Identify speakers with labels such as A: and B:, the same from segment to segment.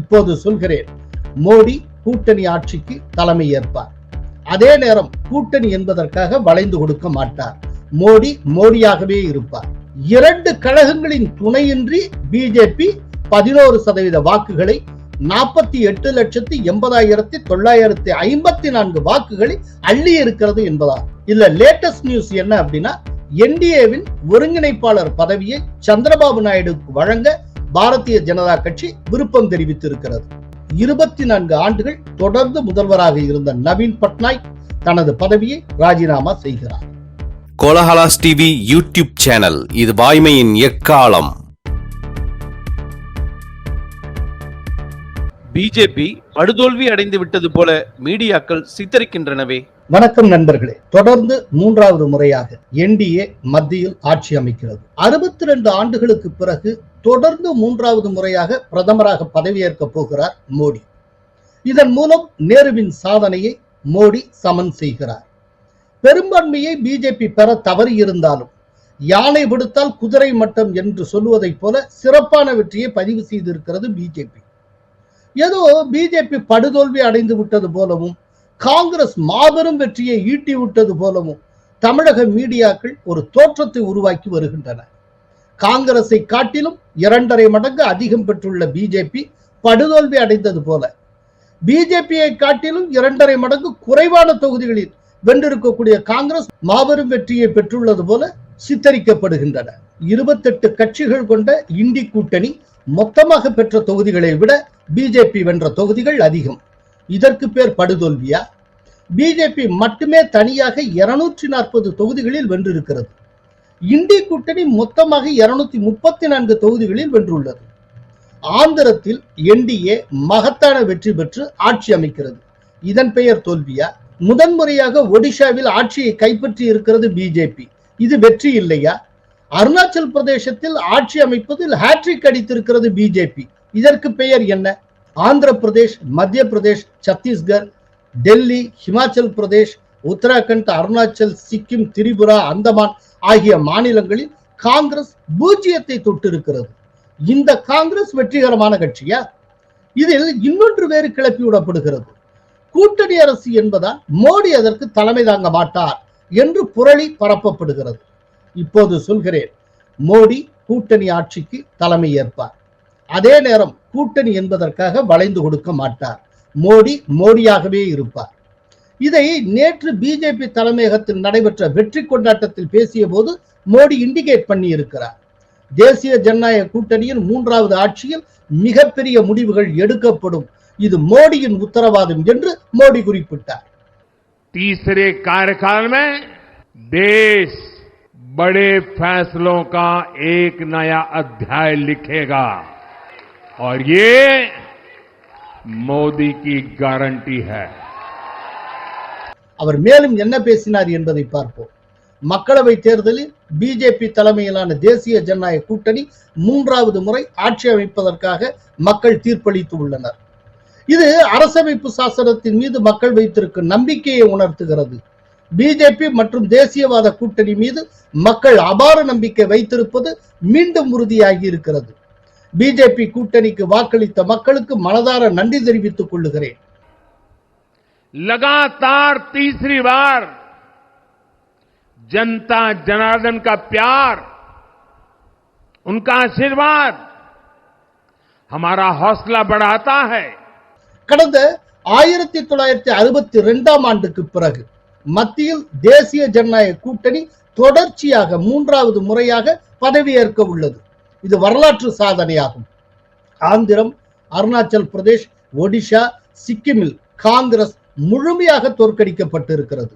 A: இப்போது சொல்கிறேன். மோடி கூட்டணி ஆட்சிக்கு தலைமை ஏற்பார். அதே நேரம் கூட்டணி என்பதற்காக வளைந்து கொடுக்க மாட்டார். மோடி மோடியாகவே இருப்பார். இரண்டு கழகங்களின் துணையின்றி பிஜேபி பதினோரு சதவீத வாக்குகளை நாற்பத்தி எட்டு லட்சத்தி எண்பதாயிரத்தி தொள்ளாயிரத்தி ஐம்பத்தி நான்கு வாக்குகளை அள்ளி இருக்கிறது என்பதால் இதுல லேட்டஸ்ட் நியூஸ் என்ன அப்படின்னா என்டிஏவின் ஒருங்கிணைப்பாளர் பதவியை சந்திரபாபு நாயுடுக்கு வழங்க பாரதிய ஜனதா கட்சி விருப்பம் தெரிவித்திருக்கிறது. இருபத்தி நான்கு ஆண்டுகள் தொடர்ந்து முதல்வராக இருந்த நவீன் பட்நாயக் தனது பதவியை ராஜினாமா செய்கிறார்.
B: கோலஹலாஸ் டிவி யூடியூப் சேனல் இது வாய்மையின் எக்காலம்.
C: பிஜேபி படுதோல்வி அடைந்து விட்டது போல மீடியாக்கள் சித்தரிக்கின்றனவே.
A: வணக்கம் நண்பர்களே. தொடர்ந்து மூன்றாவது முறையாக என்டிஏ மத்தியில் ஆட்சி அமைக்கிறது. அறுபத்தி ரெண்டு ஆண்டுகளுக்கு பிறகு தொடர்ந்து மூன்றாவது முறையாக பிரதமராக பதவியேற்க போகிறார் மோடி. இதன் மூலம் நேருவின் சாதனையை மோடி சமன் செய்கிறார். பெரும்பான்மையை பிஜேபி பெற தவறி இருந்தாலும் யானை விடுத்தால் குதிரை மட்டம் என்று சொல்லுவதைப் போல சிறப்பான வெற்றியை பதிவு செய்திருக்கிறது பிஜேபி ஏதோ பிஜேபி படுதோல்வி அடைந்து விட்டது போலவும் காங்கிரஸ் மாபெரும் வெற்றியை ஈட்டி விட்டது போலவும் தமிழக மீடியாக்கள் ஒரு தோற்றத்தை உருவாக்கி வருகின்றன. காங்கிரஸை காட்டிலும் இரண்டரை மடங்கு அதிகம் பெற்றுள்ள பிஜேபி படுதோல்வி அடைந்தது போல. பிஜேபியை காட்டிலும் இரண்டரை மடங்கு குறைவான தொகுதிகளில் வென்றிருக்கக்கூடிய காங்கிரஸ் மாபெரும் வெற்றியை பெற்றுள்ளது போல சித்தரிக்கப்படுகின்றன. இருபத்தெட்டு கட்சிகள் கொண்ட இண்டி கூட்டணி மொத்தமாக பெற்ற தொகுதிகளை விட பிஜேபி வென்ற தொகுதிகள் அதிகம். இதற்கு பேர் படுதோல்வியா? பிஜேபி மட்டுமே தனியாக இருநூற்றி நாற்பது தொகுதிகளில் வென்றிருக்கிறது. இந்திய கூட்டணி மொத்தமாக இருநூத்தி முப்பத்தி நான்கு தொகுதிகளில் வென்றுள்ளது. ஆந்திரத்தில் என்டிஏ மகத்தான வெற்றி பெற்று ஆட்சி அமைக்கிறது. இதன் பெயர் தோல்வியா? முதன்முறையாக ஒடிஷாவில் ஆட்சியை கைப்பற்றி இருக்கிறது பிஜேபி. இது வெற்றி இல்லையா? அருணாச்சல் பிரதேசத்தில் ஆட்சி அமைப்பதில் ஹேட்ரிக் அடித்திருக்கிறது பிஜேபி. இதற்கு பெயர் என்ன? ஆந்திர பிரதேஷ் மத்திய பிரதேஷ் சத்தீஸ்கர் டெல்லி ஹிமாச்சல் பிரதேஷ் உத்தராகண்ட் அருணாச்சல் சிக்கிம் திரிபுரா அந்தமான் ஆகிய மாநிலங்களில் காங்கிரஸ் பூஜ்ஜியத்தை தொட்டிருக்கிறது. இந்த காங்கிரஸ் வெற்றிகரமான கட்சியா? இதில் இன்னொன்று வேறு கிளப்பி விடப்படுகிறது கூட்டணி அரசு என்பதால் மோடி அதற்கு தலைமை தாங்க மாட்டார் என்று புரளி பரப்பப்படுகிறது. இப்போது சொல்கிறேன் மோடி கூட்டணி ஆட்சிக்கு தலைமை ஏற்பார். அதே நேரம் கூட்டணி என்பதற்காக வளைந்து கொடுக்க மாட்டார். மோடி மோடியாகவே இருப்பார். இதை நேற்று பிஜேபி தலைமையகத்தில் நடைபெற்ற வெற்றி கொண்டாட்டத்தில் பேசிய போது மோடி இண்டிகேட் பண்ணி இருக்கிறார் தேசிய ஜனநாயக கூட்டணியின் மூன்றாவது ஆட்சியில் மிகப்பெரிய முடிவுகள் எடுக்கப்படும் இது மோடியின் உத்தரவாதம் என்று மோடி குறிப்பிட்டார்
D: तीसरे कार्यकाल में देश बड़े फैसलों का एक नया अध्याय लिखेगा और ये मोदी की गारंटी है
A: அவர் மேலும் என்ன பேசினார் என்பதை பார்ப்போம். மக்களவை தேர்தலில் பிஜேபி தலைமையிலான தேசிய ஜனநாயக கூட்டணி மூன்றாவது முறை ஆட்சி அமைப்பதற்காக மக்கள் தீர்ப்பளித்து உள்ளனர். இது அரசமைப்பு சாசனத்தின் மீது மக்கள் வைத்திருக்கும் நம்பிக்கையை உணர்த்துகிறது. பிஜேபி மற்றும் தேசியவாத கூட்டணி மீது மக்கள் அபார நம்பிக்கை வைத்திருப்பது மீண்டும் உறுதியாகி இருக்கிறது. பிஜேபி கூட்டணிக்கு வாக்களித்த மக்களுக்கு மனதார நன்றி தெரிவித்துக் கொள்ளுகிறேன்.
D: लगातार तीसरी बार जनता जनार्दन का प्यार उनका आशीर्वाद हमारा हौसला बढ़ाता है
A: கடந்த ஆயிரத்தி தொள்ளாயிரத்தி அறுபத்தி ரெண்டாம் ஆண்டுக்கு பிறகு மத்தியில் தேசிய ஜனநாயக கூட்டணி தொடர்ச்சியாக மூன்றாவது முறையாக பதவியேற்க உள்ளது இது வரலாற்று சாதனையாகும் ஆந்திரம் அருணாச்சல் பிரதேஷ் ஒடிஷா சிக்கிமில் காங்கிரஸ் முழுமையாக தோற்கடிக்கப்பட்டிருக்கிறது.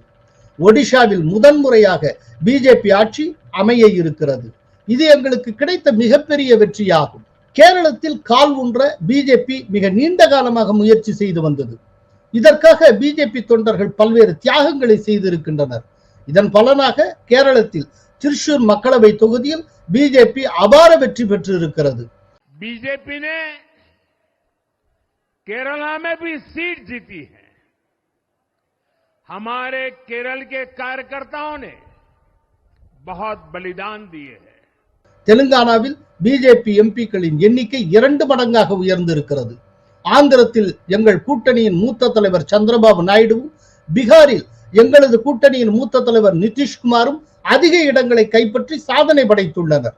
A: ஒடிஷாவில் முதன்முறையாக பிஜேபி ஆட்சி அமைய இருக்கிறது. இது எங்களுக்கு கிடைத்த மிகப்பெரிய வெற்றியாகும். கேரளத்தில் கால் ஊன்ற பிஜேபி மிக நீண்ட காலமாக முயற்சி செய்து வந்தது. இதற்காக பிஜேபி தொண்டர்கள் பல்வேறு தியாகங்களை செய்திருக்கின்றனர். இதன் பலனாக கேரளத்தில் திருச்சூர் மக்களவை தொகுதியில் பிஜேபி அபார வெற்றி பெற்று
D: பிஜேபி கேரளா சீட் ஜீத்தி हमारे केरल के कार्यकर्ताओं ने बहुत बलिदान दिए हैं
A: தெலுங்கானாவில் பிஜேபி எம்பிக்களின் எண்ணிக்கை இரண்டு மடங்காக உயர்ந்திருக்கிறது ஆந்திரத்தில் எங்கள் கூட்டணியின் மூத்த தலைவர் சந்திரபாபு நாயுடுவும் பீகாரில் எங்களது கூட்டணியின் மூத்த தலைவர் நிதிஷ்குமாரும் அதிக இடங்களை கைப்பற்றி சாதனை படைத்துள்ளனர்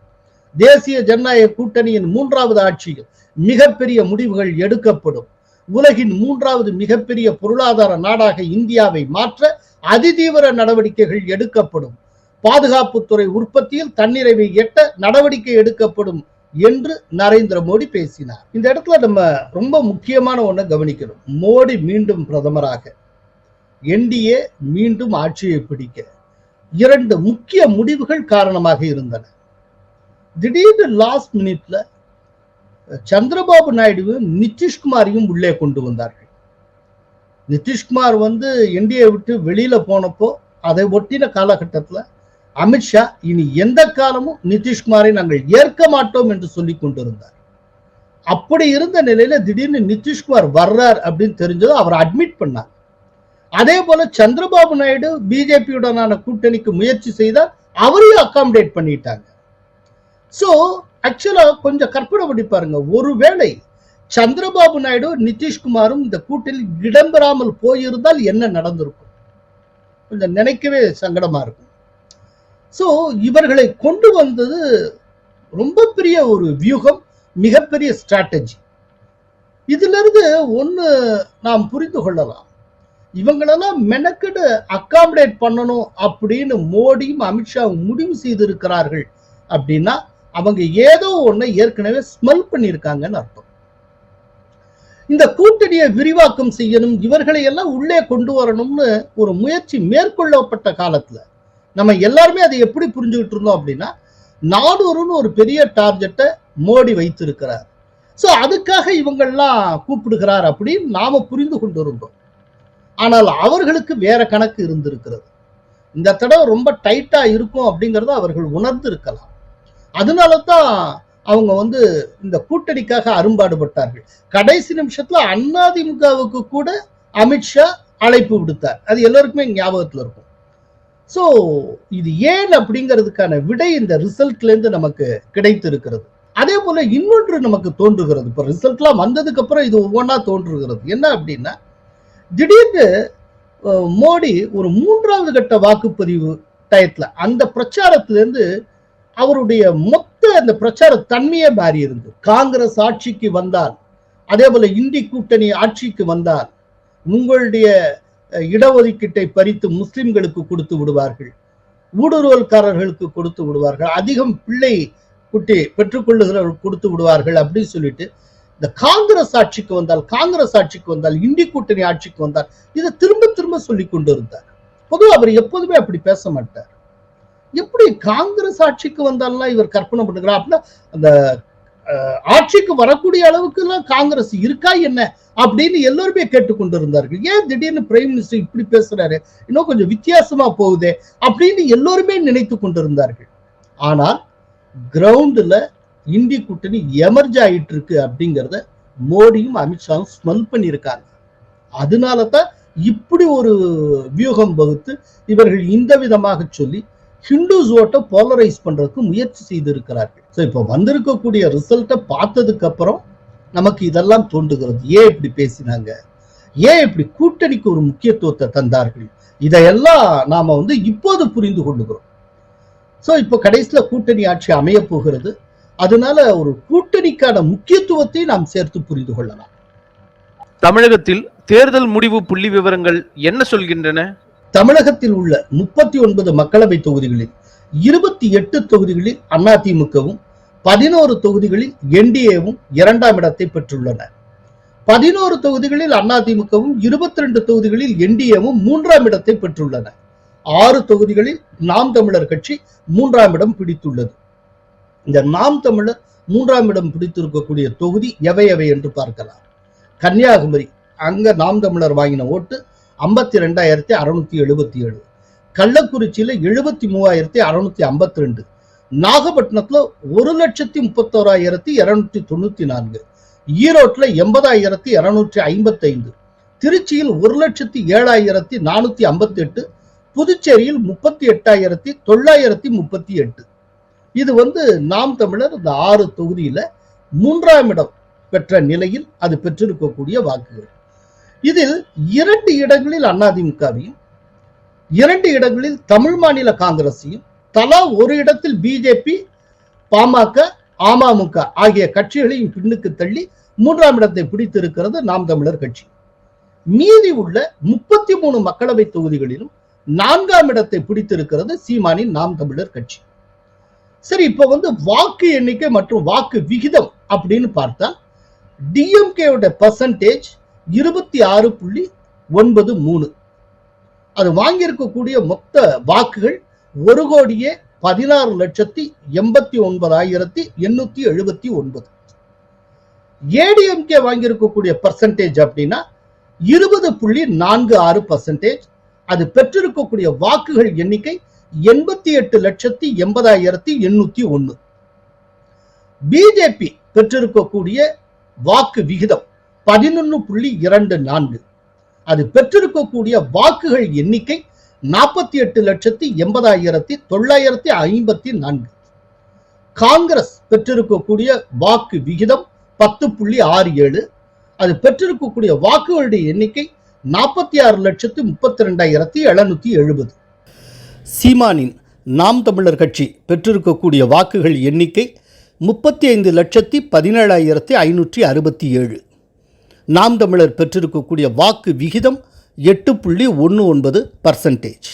A: தேசிய ஜனநாயக கூட்டணியின் மூன்றாவது ஆட்சியில் மிகப்பெரிய முடிவுகள் எடுக்கப்படும் உலகின் மூன்றாவது மிகப்பெரிய பொருளாதார நாடாக இந்தியாவை மாற்ற அதிதீவிர நடவடிக்கைகள் எடுக்கப்படும். பாதுகாப்புத்துறை உற்பத்தியில் தன்னிறைவை எட்ட நடவடிக்கை எடுக்கப்படும் என்று நரேந்திர மோடி பேசினார். இந்த இடத்துல நம்ம ரொம்ப முக்கியமான ஒண்ணை கவனிக்கணும். மோடி மீண்டும் பிரதமராக என்டிஏ மீண்டும் ஆட்சியை பிடிக்க. இரண்டு முக்கிய முடிவுகள் காரணமாக இருந்தன. திடீர்னு லாஸ்ட் மினிட்ல சந்திரபாபு நாயுடுவும் நிதிஷ்குமாரையும் உள்ளே கொண்டு வந்தார்கள். நிதிஷ்குமார் வந்து இந்தியை விட்டு வெளியில போனப்போ அதை ஒட்டின காலகட்டத்துல அமித்ஷா இனி எந்த காலமும் நிதிஷ்குமாரை நாங்கள் ஏற்க மாட்டோம் என்று சொல்லி கொண்டிருந்தார். அப்படி இருந்த நிலையில திடீர்னு நிதிஷ்குமார் வர்றார் அப்படின்னு தெரிஞ்சதும் அவர் அட்மிட் பண்ணார். அதே போல சந்திரபாபு நாயுடு பிஜேபியுடனான கூட்டணிக்கு முயற்சி செய்தால் அவரையும் அகாமடேட் பண்ணிட்டாங்க. சோ ஆக்சுவலா கொஞ்சம் கற்பனை பண்ணி பாருங்க. ஒருவேளை சந்திரபாபு நாயுடு நிதிஷ்குமாரும் இந்த கூட்டில் இடம்பெறாமல் போயிருந்தால் என்ன நடந்திருக்கும்? கொஞ்சம் நினைக்கவே சங்கடமா இருக்கும். ஸோ இவர்களை கொண்டு வந்தது ரொம்ப பெரிய ஒரு வியூகம் மிகப்பெரிய ஸ்ட்ராட்டஜி இதிலிருந்து ஒன்று நாம் புரிந்து கொள்ளலாம். இவங்களெல்லாம் மெனக்கெடு அக்காமடேட் பண்ணணும் அப்படின்னு மோடியும் அமித்ஷாவும் முடிவு செய்திருக்கிறார்கள் அப்படின்னா அவங்க ஏதோ ஒன்றை ஏற்கனவே ஸ்மெல் பண்ணியிருக்காங்கன்னு அர்த்தம். இந்த கூட்டணியை விரிவாக்கம் செய்யணும் இவர்களை எல்லாம் உள்ளே கொண்டு வரணும்னு ஒரு முயற்சி மேற்கொள்ளப்பட்ட காலத்துல நம்ம எல்லாருமே அதை எப்படி புரிஞ்சுக்கிட்டு இருந்தோம் அப்படின்னா நானூறுன்னு ஒரு பெரிய டார்கெட்டை மோடி வைத்திருக்கிறார். சோ அதுக்காக இவங்கெல்லாம் கூப்பிடுகிறார் அப்படின்னு நாம புரிந்து கொண்டு இருந்தோம் ஆனால் அவர்களுக்கு வேற கணக்கு இருந்திருக்கிறது. இந்த தடவை ரொம்ப டைட்டா இருக்கும் அப்படிங்கிறத அவர்கள் உணர்ந்து இருக்கலாம் அதனால தான் அவங்க வந்து இந்த கூட்டணிக்காக அரும்பாடுபட்டார்கள். கடைசி நிமிஷத்துல அதிமுகவுக்கு கூட அமித்ஷா அழைப்பு விடுத்தார். அது எல்லாருக்குமே ஞாபகத்துல இருக்கும். ஸோ இது ஏன் அப்படிங்கிறதுக்கான விடை இந்த ரிசல்ட்ல இருந்து நமக்கு கிடைத்து இருக்கிறது அதே போல இன்னொன்று நமக்கு தோன்றுகிறது. இப்போ ரிசல்ட்லாம் வந்ததுக்கு அப்புறம் இது ஒவ்வொன்றா தோன்றுகிறது. என்ன அப்படின்னா திடீர்னு மோடி ஒரு மூன்றாவது கட்ட வாக்குப்பதிவு டயத்துல அந்த பிரச்சாரத்திலேருந்து அவருடைய மொத்த அந்த பிரச்சார தன்மையே மாறி இருந்தது காங்கிரஸ் ஆட்சிக்கு வந்தால் அதே போல இந்தி கூட்டணி ஆட்சிக்கு வந்தால் உங்களுடைய இடஒதுக்கீட்டை பறித்து முஸ்லிம்களுக்கு கொடுத்து விடுவார்கள். ஊடுருவல்காரர்களுக்கு கொடுத்து விடுவார்கள். அதிகம் பிள்ளை குட்டி பெற்றுக்கொள்ளுகிறவர்கள் கொடுத்து விடுவார்கள் அப்படின்னு சொல்லிட்டு இந்த காங்கிரஸ் ஆட்சிக்கு வந்தால் காங்கிரஸ் ஆட்சிக்கு வந்தால் இந்தி கூட்டணி ஆட்சிக்கு வந்தால் இதை திரும்ப திரும்ப சொல்லி கொண்டு இருந்தார் பொதுவாக அவர் எப்போதுமே அப்படி பேச மாட்டார். எப்படி காங்கிரஸ் ஆட்சிக்கு வந்தாலும் இவர் கற்பனை பண்ணுகிறா அப்படின்னா அந்த ஆட்சிக்கு வரக்கூடிய அளவுக்கு எல்லாம் காங்கிரஸ் இருக்கா என்ன அப்படின்னு எல்லோருமே கேட்டுக்கொண்டு இருந்தார்கள் ஏன் திடீர்னு பிரைம் மினிஸ்டர் இப்படி பேசுறாரு? இன்னும் கொஞ்சம் வித்தியாசமா போகுதே அப்படின்னு எல்லோருமே நினைத்து கொண்டிருந்தார்கள். ஆனால் கிரவுண்ட்ல இந்தி கூட்டணி எமர்ஜ் ஆயிட்டு இருக்கு அப்படிங்கிறத மோடியும் அமித்ஷாவும் ஸ்மெல் பண்ணியிருக்காங்க. அதனால தான் இப்படி ஒரு வியூகம் வகுத்து இவர்கள் இந்த விதமாக சொல்லி ஹிந்துஸ் ஓட்டை போலரைஸ் பண்றதுக்கு முயற்சி செய்திருக்கிறார்கள். ஸோ இப்போ வந்திருக்கக்கூடிய ரிசல்ட்டை பார்த்ததுக்கு அப்புறம் நமக்கு இதெல்லாம் தோன்றுகிறது. ஏன் இப்படி பேசினாங்க? ஏன் இப்படி கூட்டணிக்கு ஒரு முக்கியத்துவத்தை தந்தார்கள்? இதையெல்லாம் நாம வந்து இப்போது புரிந்து கொள்ளுகிறோம். ஸோ இப்போ கடைசியில கூட்டணி ஆட்சி அமைய போகிறது. அதனால ஒரு கூட்டணிக்கான முக்கியத்துவத்தை நாம் சேர்த்து புரிந்து கொள்ளலாம்.
C: தமிழகத்தில் தேர்தல் முடிவு புள்ளி விவரங்கள் என்ன சொல்கின்றன?
A: தமிழகத்தில் உள்ள முப்பத்தி ஒன்பது மக்களவை தொகுதிகளில் இருபத்தி எட்டு தொகுதிகளில் அதிமுகவும் பதினோரு தொகுதிகளில் என்டிஏவும் இரண்டாம் இடத்தை பெற்றுள்ளன. பதினோரு தொகுதிகளில் அதிமுகவும் இருபத்தி ரெண்டு தொகுதிகளில் என்டிஏவும் மூன்றாம் இடத்தை பெற்றுள்ளன. ஆறு தொகுதிகளில் நாம் தமிழர் கட்சி மூன்றாம் இடம் பிடித்துள்ளது. இந்த நாம் தமிழர் மூன்றாம் இடம் பிடித்திருக்கக்கூடிய தொகுதி எவை எவை என்று பார்க்கலாம். கன்னியாகுமரி அங்க நாம் தமிழர் வாங்கின ஓட்டு ஐம்பத்தி ரெண்டாயிரத்தி அறுநூத்தி எழுபத்தி ஏழு. கள்ளக்குறிச்சியில எழுபத்தி மூவாயிரத்தி அறுநூத்தி ஐம்பத்தி ரெண்டு. நாகப்பட்டினத்துல ஒரு லட்சத்தி முப்பத்தோராயிரத்தி இருநூற்றி தொண்ணூத்தி நான்கு. ஈரோட்ல எண்பதாயிரத்தி இருநூற்றி ஐம்பத்தி ஐந்து திருச்சியில் ஒரு லட்சத்தி ஏழாயிரத்தி நானூத்தி ஐம்பத்தி எட்டு புதுச்சேரியில் முப்பத்தி எட்டாயிரத்தி தொள்ளாயிரத்தி முப்பத்தி எட்டு. இது வந்து நாம் தமிழர் இந்த ஆறு தொகுதியில மூன்றாம் இடம் பெற்ற நிலையில் அது பெற்றிருக்கக்கூடிய வாக்குகள். இதில் இரண்டு இடங்களில் அதிமுகவையும் இரண்டு இடங்களில் தமிழ் மாநில காங்கிரஸையும் தலா ஒரு இடத்தில் பிஜேபி பாமக அமமுக ஆகிய கட்சிகளையும் பின்னுக்கு தள்ளி மூன்றாம் இடத்தை பிடித்திருக்கிறது நாம் தமிழர் கட்சி. மீதி உள்ள முப்பத்தி மூணு மக்களவை தொகுதிகளிலும் நான்காம் இடத்தை பிடித்திருக்கிறது சீமானின் நாம் தமிழர் கட்சி. சரி இப்ப வந்து வாக்கு எண்ணிக்கை மற்றும் வாக்கு விகிதம் அப்படின்னு பார்த்தா டிஎம்கேவோட பர்சன்டேஜ் இருபத்தி ஆறு புள்ளி ஒன்பது மூணு. அது வாங்கியிருக்கக்கூடிய மொத்த வாக்குகள் ஒரு கோடியே பதினாறு லட்சத்தி எண்பத்தி ஒன்பதாயிரத்தி எண்ணூத்தி எழுபத்தி ஒன்பது. ஏடிஎம்கே வாங்கியிருக்கக்கூடிய பர்சன்டேஜ் அப்படின்னா இருபது புள்ளி நான்கு ஆறு பர்சன்டேஜ் அது பெற்றிருக்கக்கூடிய வாக்குகள் எண்ணிக்கை எண்பத்தி எட்டு லட்சத்தி எண்பதாயிரத்தி எண்ணூத்தி ஒன்னு. பிஜேபி பெற்றிருக்கக்கூடிய வாக்கு விகிதம் பதினொன்னு புள்ளி இரண்டு நான்கு. அது பெற்றிருக்கக்கூடிய வாக்குகள் எண்ணிக்கை நாற்பத்தி எட்டு லட்சத்தி எண்பதாயிரத்தி தொள்ளாயிரத்தி ஐம்பத்தி நான்கு. காங்கிரஸ் பெற்றிருக்கக்கூடிய வாக்கு விகிதம் பத்து புள்ளி ஆறு ஏழு. அது பெற்றிருக்கக்கூடிய வாக்குகளுடைய எண்ணிக்கை நாற்பத்தி ஆறு லட்சத்து முப்பத்தி ரெண்டாயிரத்தி எழுநூத்தி எழுபது. சீமானின் நாம் தமிழர் கட்சி பெற்றிருக்கக்கூடிய வாக்குகள் எண்ணிக்கை முப்பத்தி ஐந்து லட்சத்தி பதினேழாயிரத்தி ஐநூற்றி அறுபத்தி ஏழு. நாம் தமிழர் பெற்றிருக்கக்கூடிய வாக்கு விகிதம் எட்டு புள்ளி ஒன்று ஒன்பது பர்சன்டேஜ்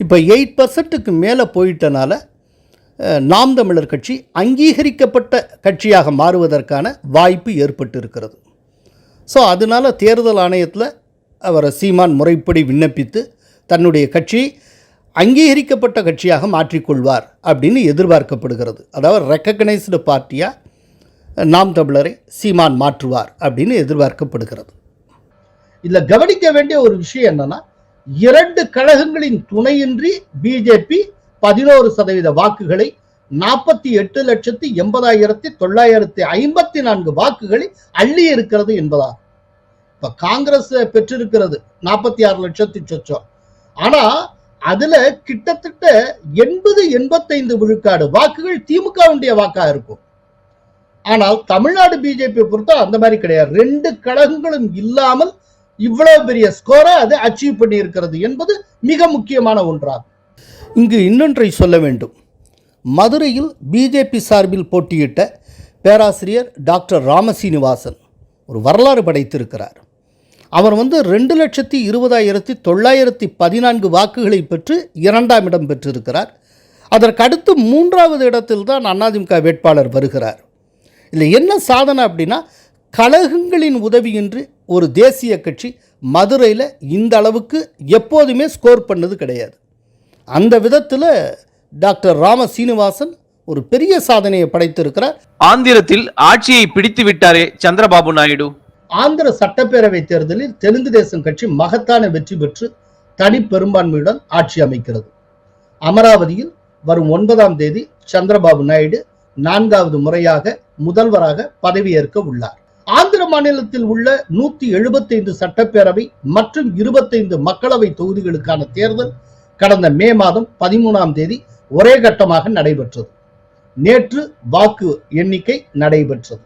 A: இப்போ எயிட் பர்சன்ட்டுக்கு மேலே போயிட்டனால நாம் தமிழர் கட்சி அங்கீகரிக்கப்பட்ட கட்சியாக மாறுவதற்கான வாய்ப்பு ஏற்பட்டு இருக்கிறது ஸோ அதனால தேர்தல் ஆணையத்தில் அவர் சீமான் முறைப்படி விண்ணப்பித்து தன்னுடைய கட்சி அங்கீகரிக்கப்பட்ட கட்சியாக மாற்றிக்கொள்வார் அப்படின்னு எதிர்பார்க்கப்படுகிறது. அதாவது ரெக்கக்னைஸ்டு பார்ட்டியாக நாம் தமிழரை சீமான் மாற்றுவார் அப்படின்னு எதிர்பார்க்கப்படுகிறது. இதுல கவனிக்க வேண்டிய ஒரு விஷயம் என்னன்னா இரண்டு கழகங்களின் துணையின்றி பிஜேபி பதினோரு சதவீத வாக்குகளை நாற்பத்தி எட்டு லட்சத்தி எண்பதாயிரத்தி தொள்ளாயிரத்தி ஐம்பத்தி நான்கு வாக்குகளை அள்ளி இருக்கிறது என்பதாகும். இப்ப காங்கிரஸ் பெற்றிருக்கிறது நாற்பத்தி ஆறு லட்சத்தி சொச்சம். ஆனா அதுல கிட்டத்தட்ட எண்பது எண்பத்தைந்து விழுக்காடு வாக்குகள் திமுகவுடைய வாக்கா இருக்கும். ஆனால் தமிழ்நாடு பிஜேபி பொறுத்த அந்த மாதிரி கிடையாது. ரெண்டு கழகங்களும் இல்லாமல் இவ்வளவு பெரிய ஸ்கோரை அது அச்சீவ் பண்ணியிருக்கிறது என்பது மிக முக்கியமான ஒன்றாகும். இங்கு இன்னொன்றை சொல்ல வேண்டும். மதுரையில் பிஜேபி சார்பில் போட்டியிட்ட பேராசிரியர் டாக்டர் ராமசீனிவாசன் ஒரு வரலாறு படைத்திருக்கிறார். அவர் வந்து ரெண்டு லட்சத்தி இருபதாயிரத்தி தொள்ளாயிரத்தி பதினான்கு வாக்குகளை பெற்று இரண்டாம் இடம் பெற்றிருக்கிறார். அதற்கடுத்து மூன்றாவது இடத்தில் தான் அதிமுக வேட்பாளர் வருகிறார். இதில் என்ன சாதனை அப்படின்னா கழகங்களின் உதவியின்றி ஒரு தேசிய கட்சி மதுரையில் இந்த அளவுக்கு எப்போதுமே ஸ்கோர் பண்ணது கிடையாது. அந்த விதத்தில் டாக்டர் ராம சீனிவாசன் ஒரு பெரிய சாதனையை படைத்திருக்கிறார்.
C: ஆந்திரத்தில் ஆட்சியை பிடித்து விட்டாரே சந்திரபாபு நாயுடு.
A: ஆந்திர சட்டப்பேரவை தேர்தலில் தெலுங்கு தேசம் கட்சி மகத்தான வெற்றி பெற்று தனி பெரும்பான்மையுடன் ஆட்சி அமைக்கிறது. அமராவதியில் வரும் ஒன்பதாம் தேதி சந்திரபாபு நாயுடு நான்காவது முறையாக முதல்வராக பதவியேற்க உள்ளார். ஆந்திர மாநிலத்தில் உள்ள நூத்தி எழுபத்தைந்து சட்டப்பேரவை மற்றும் இருபத்தைந்து மக்களவை தொகுதிகளுக்கான தேர்தல் கடந்த மே மாதம் பதிமூணாம் தேதி ஒரே கட்டமாக நடைபெற்றது. நேற்று வாக்கு எண்ணிக்கை நடைபெற்றது.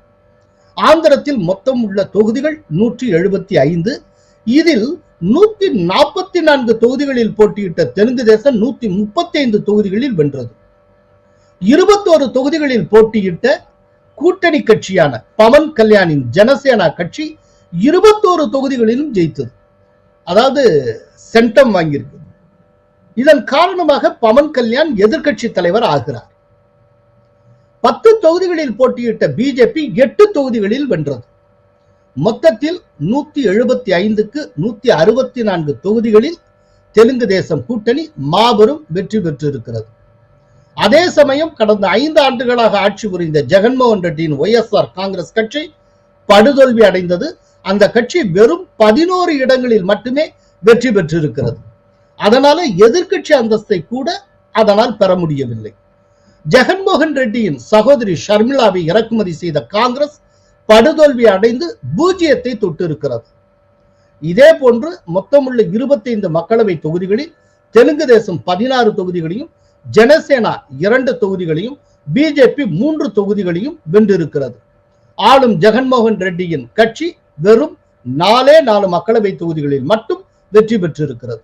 A: ஆந்திரத்தில் மொத்தம் உள்ள தொகுதிகள் நூற்றி எழுபத்தி ஐந்து இதில் நூத்தி நாற்பத்தி நான்கு தொகுதிகளில் போட்டியிட்ட தெலுங்கு தேசம் நூத்தி முப்பத்தி ஐந்து தொகுதிகளில் வென்றது. இருபத்தோரு தொகுதிகளில் போட்டியிட்ட கூட்டணி கட்சியான பவன் கல்யாணின் ஜனசேனா கட்சி இருபத்தோரு தொகுதிகளிலும் ஜெயித்தது. அதாவது சென்டம் வாங்கியிருக்கு. இதன் காரணமாக பவன் கல்யாண் எதிர்கட்சி தலைவர் ஆகிறார். பத்து தொகுதிகளில் போட்டியிட்ட பிஜேபி எட்டு தொகுதிகளில் வென்றது. மொத்தத்தில் நூத்தி எழுபத்தி ஐந்துக்கு நூத்தி அறுபத்தி நான்கு தொகுதிகளில் தெலுங்கு தேசம் கூட்டணி மாபெரும் வெற்றி பெற்றிருக்கிறது. அதே சமயம் கடந்த ஐந்து ஆண்டுகளாக ஆட்சி புரிந்த ஜெகன்மோகன் ரெட்டியின் ஒய்எஸ்ஆர் காங்கிரஸ் கட்சி படுதோல்வி அடைந்தது. அந்த கட்சி வெறும் பதினோரு இடங்களில் மட்டுமே வெற்றி பெற்றிருக்கிறது. அதனால எதிர்க்கட்சி அந்தஸ்தை கூட அதனால் பெற முடியவில்லை. ஜெகன்மோகன் ரெட்டியின் சகோதரி ஷர்மிளாவை இறக்குமதி செய்த காங்கிரஸ் படுதோல்வி அடைந்து பூஜ்ஜியத்தை தொட்டிருக்கிறது. இதே போன்று மொத்தமுள்ள இருபத்தைந்து மக்களவை தொகுதிகளில் தெலுங்கு தேசம் பதினாறு தொகுதிகளையும் ஜனசேனா இரண்டு தொகுதிகளையும் பிஜேபி மூன்று தொகுதிகளையும் வென்றிருக்கிறது. ஆளும் ஜெகன்மோகன் ரெட்டியின் கட்சி வெறும் நாலே நாலு மக்களவை தொகுதிகளில் மட்டும் வெற்றி பெற்றிருக்கிறது.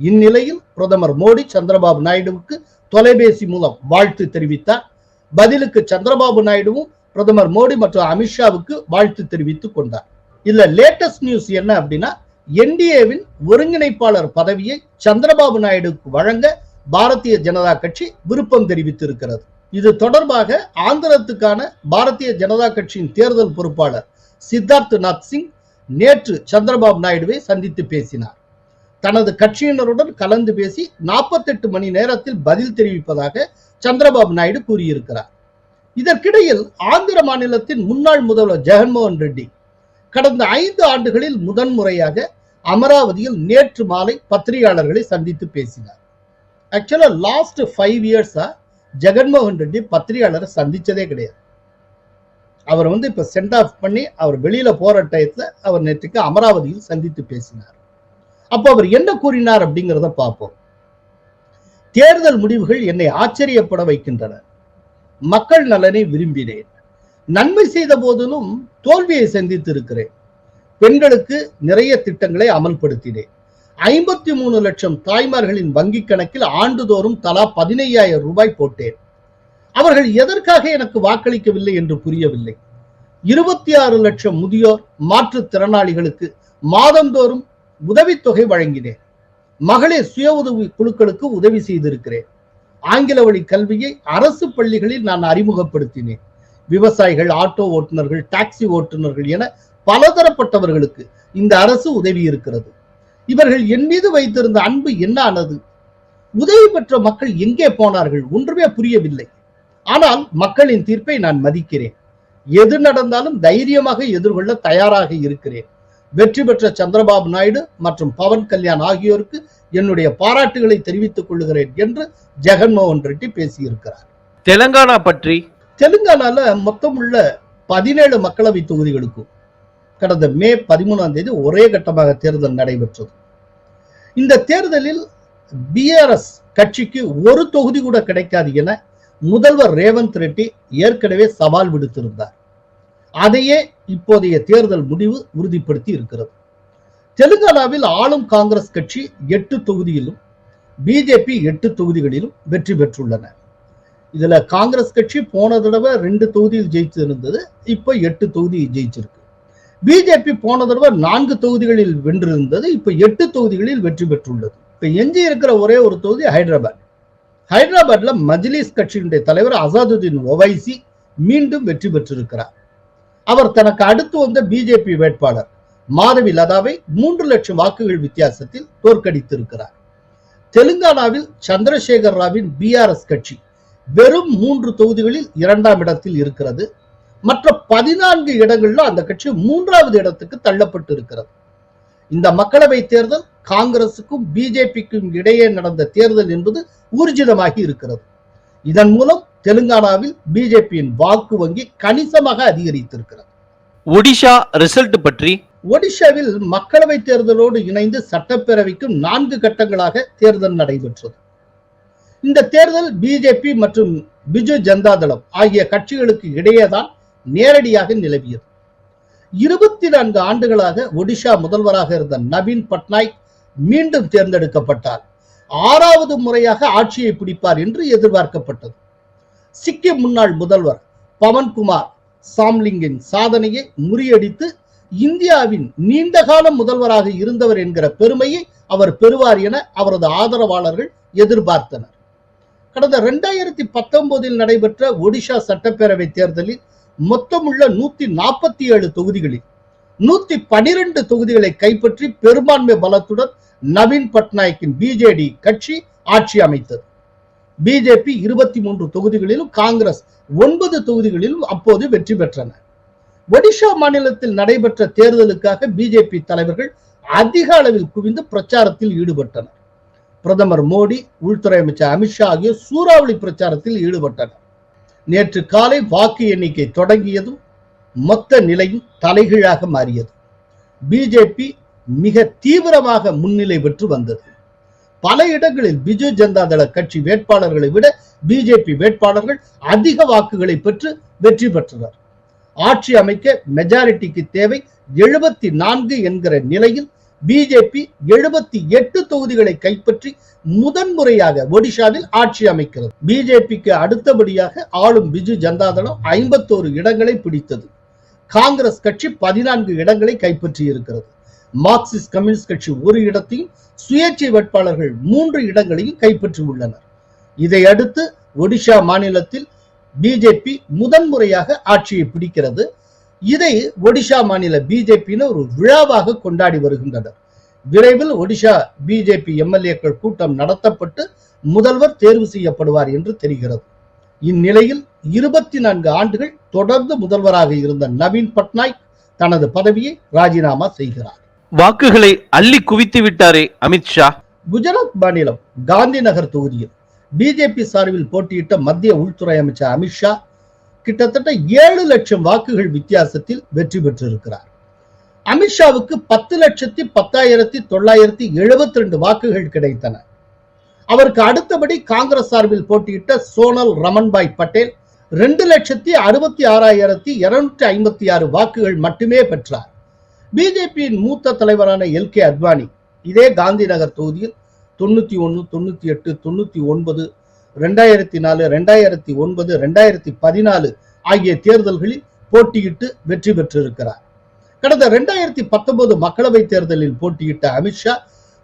A: இந்நிலையில் பிரதமர் மோடி சந்திரபாபு நாயுடுவுக்கு தொலைபேசி மூலம் வாழ்த்து தெரிவித்தார். பதிலுக்கு சந்திரபாபு நாயுடுவும் பிரதமர் மோடி மற்றும் அமித்ஷாவுக்கு வாழ்த்து தெரிவித்துக் கொண்டார். இதுல லேட்டஸ்ட் நியூஸ் என்ன அப்படின்னா என்டிஏவின் ஒருங்கிணைப்பாளர் பதவியை சந்திரபாபு நாயுடுக்கு வழங்க பாரதிய ஜனதா கட்சி விருப்பம் தெரிவித்திருக்கிறது. இது தொடர்பாக ஆந்திரத்துக்கான பாரதிய ஜனதா கட்சியின் தேர்தல் பொறுப்பாளர் சித்தார்த் நாத் சிங் நேற்று சந்திரபாபு நாயுடுவை சந்தித்து பேசினார். தனது கட்சியினருடன் கலந்து பேசி 48 மணி நேரத்தில் பதில் தெரிவிப்பதாக சந்திரபாபு நாயுடு கூறியிருக்கிறார். இதற்கிடையில் ஆந்திர மாநிலத்தின் முன்னாள் முதல்வர் ஜெகன்மோகன் ரெட்டி கடந்த ஐந்து ஆண்டுகளில் முதன்முறையாக அமராவதியில் நேற்று மாலை பத்திரிகையாளர்களை சந்தித்து பேசினார். ஆக்சுவலா லாஸ்ட் ஃபைவ் இயர்ஸாக ஜெகன்மோகன் ரெட்டி பத்திரிகையாளரை சந்திச்சதே கிடையாது. அவர் வந்து இப்போ சென்ட் ஆஃப் பண்ணி அவர் வெளியில போற டயத்துல அவர் நேற்றுக்கு அமராவதியில் சந்தித்து பேசினார். அப்போ அவர் என்ன கூறினார் அப்படிங்கிறத பார்ப்போம். தேர்தல் முடிவுகள் என்னை ஆச்சரியப்பட வைக்கின்றன. மக்கள் நலனை விரும்பினேன். நன்மை செய்த போதிலும் தோல்வியை சந்தித்து இருக்கிறேன் பெண்களுக்கு நிறைய திட்டங்களை அமல்படுத்தினேன். ஐம்பத்தி மூணு லட்சம் தாய்மார்களின் வங்கிக் கணக்கில் ஆண்டுதோறும் தலா பதினையாயிரம் ரூபாய் போட்டேன். அவர்கள் எதற்காக எனக்கு வாக்களிக்கவில்லை என்று புரியவில்லை. இருபத்தி ஆறு லட்சம் முதியோர் மாற்றுத்திறனாளிகளுக்கு மாதந்தோறும் உதவித்தொகை வழங்கினேன். மகளிர் சுய உதவி குழுக்களுக்கு உதவி செய்திருக்கிறேன். ஆங்கில வழி கல்வியை அரசு பள்ளிகளில் நான் அறிமுகப்படுத்தினேன். விவசாயிகள் ஆட்டோ ஓட்டுநர்கள் டாக்ஸி ஓட்டுநர்கள் என பலதரப்பட்டவர்களுக்கு இந்த அரசு உதவி இருக்கிறது இவர்கள் என் மீது வைத்திருந்த அன்பு என்ன ஆனது உதவி பெற்ற மக்கள் எங்கே போனார்கள்? ஒன்றுமே புரியவில்லை. ஆனால் மக்களின் தீர்ப்பை நான் மதிக்கிறேன். எது நடந்தாலும் தைரியமாக எதிர்கொள்ள தயாராக இருக்கிறேன். வெற்றி பெற்ற சந்திரபாபு நாயுடு மற்றும் பவன் கல்யாண் ஆகியோருக்கு என்னுடைய பாராட்டுகளை தெரிவித்துக் கொள்கிறேன் என்று ஜெகன்மோகன் ரெட்டி பேசியிருக்கிறார்.
C: தெலங்கானா பற்றி?
A: தெலுங்கானால மொத்தம் உள்ள பதினேழு மக்களவை தொகுதிகளுக்கும் கடந்த மே பதிமூணாம் தேதி ஒரே கட்டமாக தேர்தல் நடைபெற்றது. இந்த தேர்தலில் பிஆர்எஸ் கட்சிக்கு ஒரு தொகுதி கூட கிடைக்காது என முதல்வர் ரேவந்த் ரெட்டி ஏற்கனவே சவால் விடுத்திருந்தார். அதையே இப்போதைய தேர்தல் முடிவு உறுதிப்படுத்தி இருக்கிறது. தெலுங்கானாவில் ஆளும் காங்கிரஸ் கட்சி எட்டு தொகுதியிலும் பிஜேபி எட்டு தொகுதிகளிலும் வெற்றி பெற்றுள்ளன. இதுல காங்கிரஸ் கட்சி போன தடவை ரெண்டு தொகுதியில் ஜெயிச்சு இருந்தது இப்ப எட்டு தொகுதி ஜெயிச்சிருக்கு. பிஜேபி போன தடவை நான்கு தொகுதிகளில் வென்றிருந்தது இப்ப எட்டு தொகுதிகளில் வெற்றி பெற்றுள்ளது. இப்ப எஞ்சி இருக்கிற ஒரே ஒரு தொகுதி ஹைதராபாத். ஹைதராபாத்ல மஜ்லிஸ் கட்சியினுடைய தலைவர் அசாதுதீன் ஒவைசி மீண்டும் வெற்றி பெற்றிருக்கிறார். அவர் தனக்கு அடுத்து வந்த பிஜேபி வேட்பாளர் மாதவி லதாவை மூன்று லட்சம் வாக்குகள் வித்தியாசத்தில் தோற்கடித்திருக்கிறார். தெலுங்கானாவில் சந்திரசேகர் ராவின் பிஆர்எஸ் கட்சி வெறும் மூன்று தொகுதிகளில் இரண்டாம் இடத்தில் இருக்கிறது. மற்ற பதினான்கு இடங்கள்ல அந்த கட்சி மூன்றாவது இடத்துக்கு தள்ளப்பட்டு இருக்கிறது இந்த மக்களவை தேர்தல் காங்கிரசுக்கும் பிஜேபிக்கும் இடையே நடந்த தேர்தல் என்பது ஊர்ஜிதமாகி இருக்கிறது. இதன் மூலம் தெலுங்கானாவில் பிஜேபியின் வாக்கு வங்கி கணிசமாக அதிகரித்திருக்கிறது.
C: ஒடிஷா ரிசல்ட் பற்றி
A: ஒடிஷாவில் மக்களவை தேர்தலோடு இணைந்து சட்டப்பேரவைக்கும் நான்கு கட்டங்களாக தேர்தல் நடைபெற்றது. இந்த தேர்தல் பிஜேபி மற்றும் பிஜு ஜனதா தளம் ஆகிய கட்சிகளுக்கு இடையேதான் நேரடியாக நிலவியது. இருபத்தி நான்கு ஆண்டுகளாக ஒடிஷா முதல்வராக இருந்த நவீன் பட்நாயக் மீண்டும் தேர்ந்தெடுக்கப்பட்டார். ஆறாவது முறையாக ஆட்சியை பிடிப்பார் என்று எதிர்பார்க்கப்பட்டது. சிக்கிம் முன்னாள் முதல்வர் பவன்குமார் சாம்லிங்கின் சாதனையை முறியடித்து இந்தியாவின் நீண்டகால முதல்வராக இருந்தவர் என்கிற பெருமையை அவர் பெறுவார் என அவரது ஆதரவாளர்கள் எதிர்பார்த்தனர். கடந்த இரண்டாயிரத்தி பத்தொன்பதில் நடைபெற்ற ஒடிஷா சட்டப்பேரவை தேர்தலில் மொத்தமுள்ள நூத்தி நாற்பத்தி ஏழு தொகுதிகளில் நூத்தி பனிரெண்டு தொகுதிகளை கைப்பற்றி பெரும்பான்மை பலத்துடன் நவீன் பட்நாயக்கின் பிஜேடி கட்சி ஆட்சி அமைத்தது. பிஜேபி இருபத்தி மூன்று தொகுதிகளிலும் காங்கிரஸ் ஒன்பது தொகுதிகளிலும் அப்போது வெற்றி பெற்றன. ஒடிஷா மாநிலத்தில் நடைபெற்ற தேர்தலுக்காக பிஜேபி தலைவர்கள் அதிக அளவில் குவிந்து பிரச்சாரத்தில் ஈடுபட்டனர். பிரதமர் மோடி உள்துறை அமைச்சர் அமித்ஷா ஆகியோர் சூறாவளி பிரச்சாரத்தில் ஈடுபட்டனர். நேற்று காலை வாக்கு எண்ணிக்கை தொடங்கியதும் மொத்த நிலையும் தலைகீழாக மாறியது. பிஜேபி மிக தீவிரமாக முன்னிலை பெற்று வந்தது. பல இடங்களில் பிஜு ஜனதா தள கட்சி வேட்பாளர்களை விட பிஜேபி வேட்பாளர்கள் அதிக வாக்குகளை பெற்று வெற்றி பெற்றனர் ஆட்சி அமைக்க மெஜாரிட்டிக்கு தேவை எழுபத்தி நான்கு என்கிற நிலையில் பிஜேபி எழுபத்தி எட்டு தொகுதிகளை கைப்பற்றி முதன்முறையாக ஒடிஷாவில் ஆட்சி அமைக்கிறது. பிஜேபிக்கு அடுத்தபடியாக ஆளும் பிஜு ஜனதாதளம் ஐம்பத்தோரு இடங்களை பிடித்தது. காங்கிரஸ் கட்சி பதினான்கு இடங்களை கைப்பற்றி இருக்கிறது மார்க்சிஸ்ட் கம்யூனிஸ்ட் கட்சி ஒரு இடத்தையும் சுயேட்சை வேட்பாளர்கள் மூன்று இடங்களையும் கைப்பற்றி உள்ளனர் இதையடுத்து ஒடிஷா மாநிலத்தில் பிஜேபி முதன்முறையாக ஆட்சியை பிடிக்கிறது. இதை ஒடிஷா மாநில பிஜேபியினர் ஒரு விழாவாக கொண்டாடி வருகின்றனர். விரைவில் ஒடிஷா பிஜேபி எம்எல்ஏக்கள் கூட்டம் நடத்தப்பட்டு முதல்வர் தேர்வு செய்யப்படுவார் என்று தெரிகிறது. இந்நிலையில் இருபத்தி நான்கு ஆண்டுகள் தொடர்ந்து முதல்வராக இருந்த நவீன் பட்நாயக் தனது பதவியை ராஜினாமா செய்கிறார்.
C: வாக்குகளை அள்ளி குவித்து விட்டாரே அமித்ஷா
A: குஜராத் மாநிலம் காந்தி நகர் தொகுதியில் பிஜேபி சார்பில் போட்டியிட்ட மத்திய உள்துறை அமைச்சர் அமித்ஷா கிட்டத்தட்ட ஏழு லட்சம் வாக்குகள் வித்தியாசத்தில் வெற்றி பெற்றிருக்கிறார். அமித்ஷாவுக்கு பத்து லட்சத்தி பத்தாயிரத்தி தொள்ளாயிரத்தி எழுபத்தி ரெண்டு வாக்குகள் கிடைத்தன. அவருக்கு அடுத்தபடி காங்கிரஸ் சார்பில் போட்டியிட்ட சோனல் ரமன்பாய் பட்டேல் ரெண்டு லட்சத்தி அறுபத்தி ஆறாயிரத்தி இருநூற்றி ஐம்பத்தி ஆறு வாக்குகள் மட்டுமே பெற்றார். பிஜேபியின் மூத்த தலைவரான எல் கே அத்வானி இதே காந்தி நகர் தொகுதியில் தொண்ணூத்தி ஒன்று தொண்ணூத்தி எட்டு தொண்ணூத்தி ஒன்பது ரெண்டாயிரத்தி நாலு ரெண்டாயிரத்தி ஒன்பது ரெண்டாயிரத்தி பதினாலு ஆகிய தேர்தல்களில் போட்டியிட்டு வெற்றி பெற்றிருக்கிறார். கடந்த ரெண்டாயிரத்தி பத்தொன்பது மக்களவை தேர்தலில் போட்டியிட்ட அமித்ஷா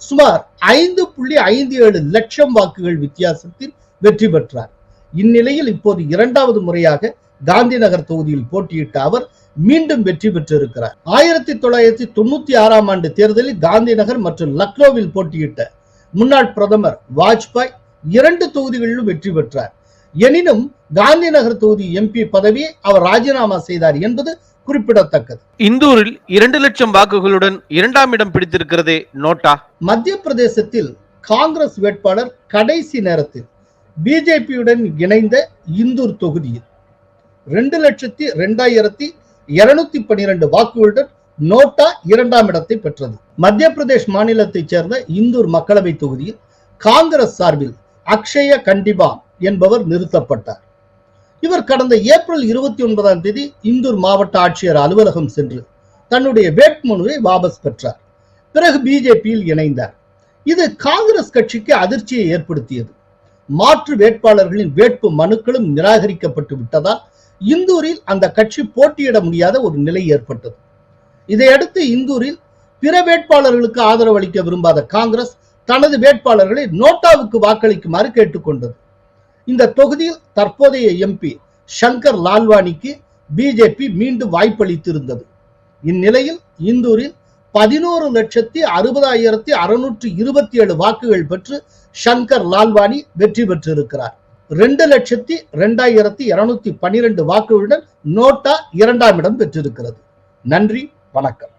A: சுமார் ஐந்து புள்ளி ஐந்து ஏழு லட்சம் வாக்குகள் வித்தியாசத்தில் வெற்றி பெற்றார். இந்நிலையில் இப்போது இரண்டாவது முறையாக காந்தி நகர் தொகுதியில் போட்டியிட்ட அவர் மீண்டும் வெற்றி பெற்றிருக்கிறார். ஆயிரத்தி தொள்ளாயிரத்தி தொண்ணூத்தி ஆறாம் ஆண்டு தேர்தலில் காந்தி நகர் மற்றும் லக்னோவில் போட்டியிட்ட முன்னாள் பிரதமர் வாஜ்பாய் இரண்டு தொகுதிகளிலும் வெற்றி பெற்றார். எனினும் காந்தி நகர் தொகுதி எம்பி பதவியை அவர் ராஜினாமா செய்தார் என்பது குறிப்பிடத்தக்கது.
C: இந்தூரில் இரண்டு லட்சம் வாக்குகளுடன் இரண்டாம் இடம் பிடித்திருக்கிறதே நோட்டா?
A: மத்திய பிரதேசத்தில் காங்கிரஸ் வேட்பாளர் கடைசி நேரத்தில் பிஜேபியுடன் இணைந்த இந்தூர் தொகுதியில் ரெண்டு லட்சத்தி ரெண்டாயிரத்தி இருநூத்தி பன்னிரண்டு வாக்குகளுடன் நோட்டா இரண்டாம் இடத்தை பெற்றது. மத்திய பிரதேஷ் மாநிலத்தைச் சேர்ந்த இந்தூர் மக்களவை தொகுதியில் காங்கிரஸ் சார்பில் அக்ஷய கண்டிபான் என்பவர் நிறுத்தப்பட்டார். இவர் கடந்த ஏப்ரல் இருபத்தி ஒன்பதாம் தேதி இந்தூர் மாவட்ட ஆட்சியர் அலுவலகம் சென்று தன்னுடைய வேட்புமனுவை வாபஸ் பெற்றார். பிறகு பிஜேபியில் இணைந்தார். இது காங்கிரஸ் கட்சிக்கு அதிர்ச்சியை ஏற்படுத்தியது. மாற்று வேட்பாளர்களின் வேட்பு மனுக்களும் நிராகரிக்கப்பட்டு விட்டதால் இந்தூரில் அந்த கட்சி போட்டியிட முடியாத ஒரு நிலை ஏற்பட்டது. இதையடுத்து இந்தூரில் பிற வேட்பாளர்களுக்கு ஆதரவு அளிக்க விரும்பாத காங்கிரஸ் தனது வேட்பாளர்களை நோட்டாவுக்கு வாக்களிக்குமாறு கேட்டுக்கொண்டது. இந்த தொகுதியில் தற்போதைய எம்பி சங்கர் லால்வானிக்கு பிஜேபி மீண்டும் வாய்ப்பளித்திருந்தது. இந்நிலையில் இந்தூரில் பதினோரு லட்சத்தி அறுபதாயிரத்தி அறுநூற்றி இருபத்தி ஏழு வாக்குகள் பெற்று சங்கர் லால்வானி வெற்றி பெற்றிருக்கிறார். ரெண்டு லட்சத்தி ரெண்டாயிரத்தி இருநூத்தி பனிரெண்டு வாக்குகளுடன் நோட்டா இரண்டாம் இடம் பெற்றிருக்கிறது. நன்றி வணக்கம்.